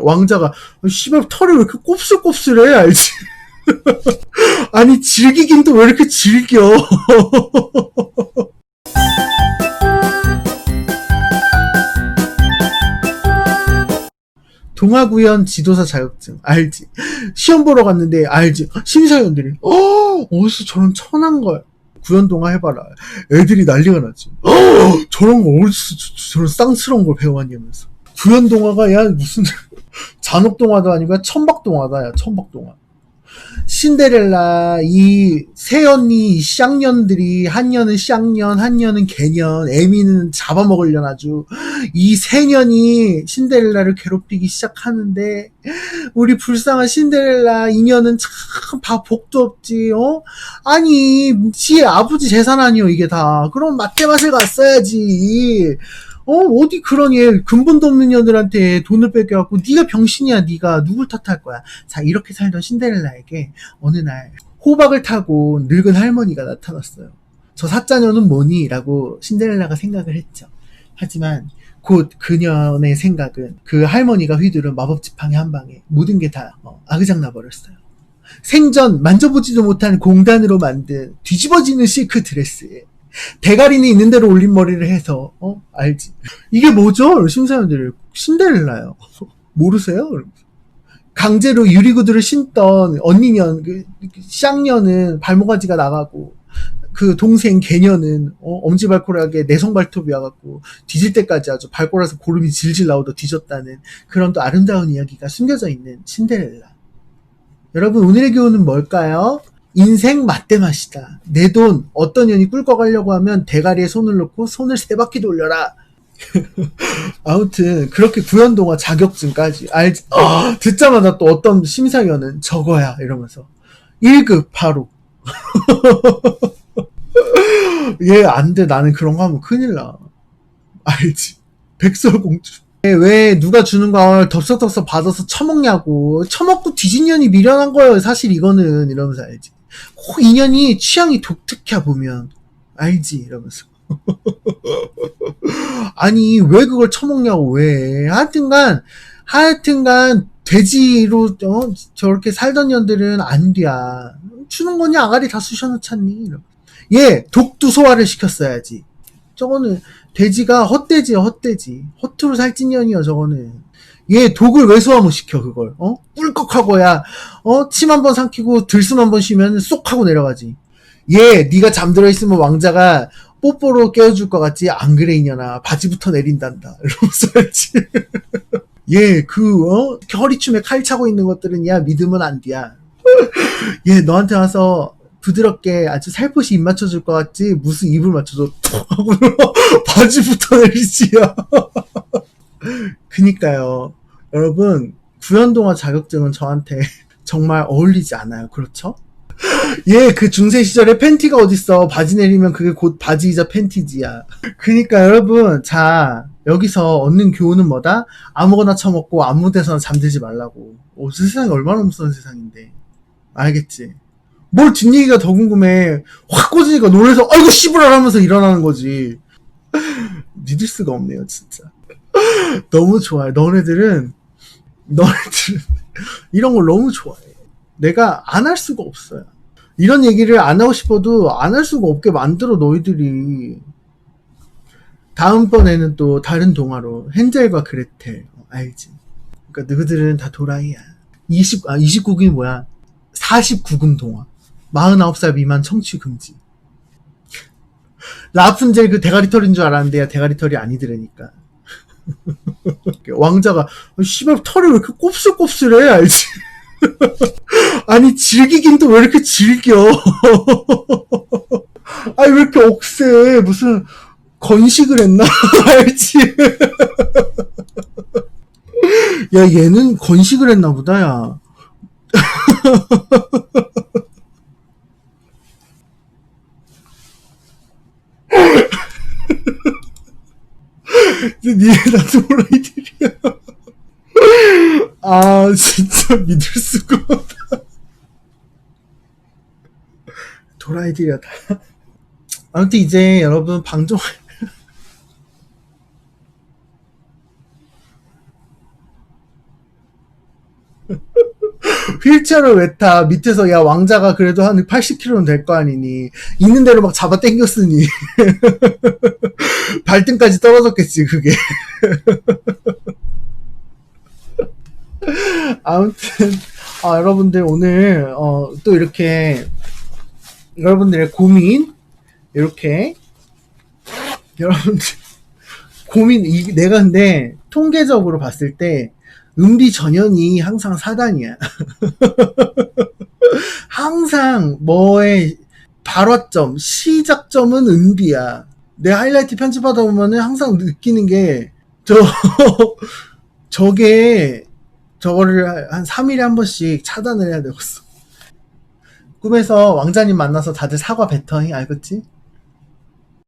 왕자가 어, 씨발 털이 왜 이렇게 곱슬곱슬해 알지? 아니 즐기긴 또 왜 이렇게 즐겨? 동아구연 지도사 자격증 알지? 시험 보러 갔는데 알지? 심사위원들이 어 어디서 저런 천한 걸 구연 동화 해봐라 애들이 난리가 나지 어 저런 거 어디서 저- 저- 저런 쌍스러운 걸 배워왔냐면서 구연 동화가 야 무슨 잔혹 동화도 아니고 천박 동화다 야 천박 동화. 신데렐라 이 새언니 이 쌍년들이 한 년은 쌍년 한 년은 개년 애미는 잡아먹으려나 아주 이 새년이 신데렐라를 괴롭히기 시작하는데 우리 불쌍한 신데렐라 이년은 참봐 복도 없지 어? 아니 지 아버지 재산 아니요 이게 다. 그럼 맞대맛을 갔어야지 어 어디 그런 얘 근본도 없는 년들한테 돈을 뺏겨갖고 네가 병신이야 네가 누굴 탓할 거야 자 이렇게 살던 신데렐라에게 어느 날 호박을 타고 늙은 할머니가 나타났어요 저 사자녀는 뭐니? 라고 신데렐라가 생각을 했죠 하지만 곧 그녀의 생각은 그 할머니가 휘두른 마법 지팡이 한 방에 모든 게 다 아그작나 버렸어요. 생전 만져보지도 못한 공단으로 만든 뒤집어지는 실크 드레스에 대가리는 있는 대로 올린 머리를 해서 어 알지 이게 뭐죠? 심사위원들이 신데렐라요. 모르세요? 강제로 유리구두를 신던 언니년 그 쌍년은 발모가지가 나가고 그 동생 개년은 어, 엄지발가락에 내성 발톱이 와갖고 뒤질 때까지 아주 발꼬라서 고름이 질질 나오다 뒤졌다는 그런 또 아름다운 이야기가 숨겨져 있는 신데렐라. 여러분 오늘의 교훈은 뭘까요? 인생 맛대맛이다. 내 돈 어떤 년이 꿀꺽하려고 하면 대가리에 손을 놓고 손을 세 바퀴 돌려라. 아무튼 그렇게 구연동화 자격증까지 알지 아, 듣자마자 또 어떤 심사위원은 저거야 이러면서. 1급 바로. 얘 안 돼. 나는 그런 거 하면 큰일 나. 알지? 백설공주. 왜 누가 주는 걸 덥석덥석 받아서 처먹냐고. 처먹고 뒤진 년이 미련한 거예요 사실 이거는. 이러면서 알지 꼭 인연이 취향이 독특해 보면 알지? 이러면서. 아니 왜 그걸 처먹냐고 왜? 하여튼간 하여튼간 돼지로 어, 저렇게 살던 년들은 안 돼야. 주는 거냐 아가리 다 쑤셔놓잖니. 얘 독두 소화를 시켰어야지. 저거는 돼지가 헛돼지야 헛돼지. 허투루 살찐 년이야 저거는 얘 독을 왜 소화 못 시켜 그걸? 어? 꿀꺽하고야 어침 한 번 삼키고 들숨 한 번 쉬면 쏙 하고 내려가지. 얘 네가 잠들어 있으면 왕자가 뽀뽀로 깨워줄 것 같지? 안 그래 이년아. 바지부터 내린단다. 이러면서 했지. 얘그 어? 허리춤에 칼 차고 있는 것들은 야 믿으면 안 돼야. 얘 너한테 와서 부드럽게 아주 살포시 입 맞춰줄 것 같지? 무슨 입을 맞춰줘. 톡 하고 바지부터 내리지야. 그니까요 여러분 구연동화 자격증은 저한테 정말 어울리지 않아요. 그렇죠? 얘 그 중세 시절에 팬티가 어딨어. 바지 내리면 그게 곧 바지이자 팬티지야. 그니까 여러분 자 여기서 얻는 교훈은 뭐다? 아무거나 처먹고 아무 데서나 잠들지 말라고. 어, 세상이 얼마나 무서운 세상인데. 알겠지? 뭘 뒷얘기가 더 궁금해. 확 꽂으니까 놀래서 아이고 씨부랄 하면서 일어나는 거지. 믿을 수가 없네요 진짜. 너무 좋아요. 너네들은 너네들은 이런 걸 너무 좋아해. 내가 안 할 수가 없어요. 이런 얘기를 안 하고 싶어도 안 할 수가 없게 만들어 너희들이. 다음번에는 또 다른 동화로 헨젤과 그레텔. 어, 알지? 그러니까 너희들은 다 도라이야. 20, 아 29금이 뭐야? 49금 동화. 49살 미만 청취 금지. 라푼젤 그 대가리 털인 줄 알았는데 야 대가리 털이 아니더라니까 왕자가 어, 씨발 털이 왜 이렇게 곱슬곱슬해 알지? 아니 즐기긴 또 왜 이렇게 즐겨? 아니 왜 이렇게 억세? 무슨 건식을 했나? 알지? 야 얘는 건식을 했나 보다 야 니네 다 도라이들이야. 아 진짜 믿을 수가 없다. 도라이들이야 다. 아무튼 이제 여러분 방송 휠체어를 왜 타? 밑에서 야 왕자가 그래도 한 80kg는 될 거 아니니. 있는 대로 막 잡아 당겼으니. 발등까지 떨어졌겠지 그게. 아무튼 아, 여러분들 오늘 어, 또 이렇게 여러분들의 고민 이렇게 여러분들 고민 이 내가 근데 통계적으로 봤을 때 음비 전연이 항상 사단이야. 항상 뭐의 발화점, 시작점은 은비야. 내 하이라이트 편집하다 보면은 항상 느끼는 게, 저, 저게, 저거를 한 3일에 한 번씩 차단을 해야 되겠어. 꿈에서 왕자님 만나서 다들 사과 뱉어잉, 알겠지?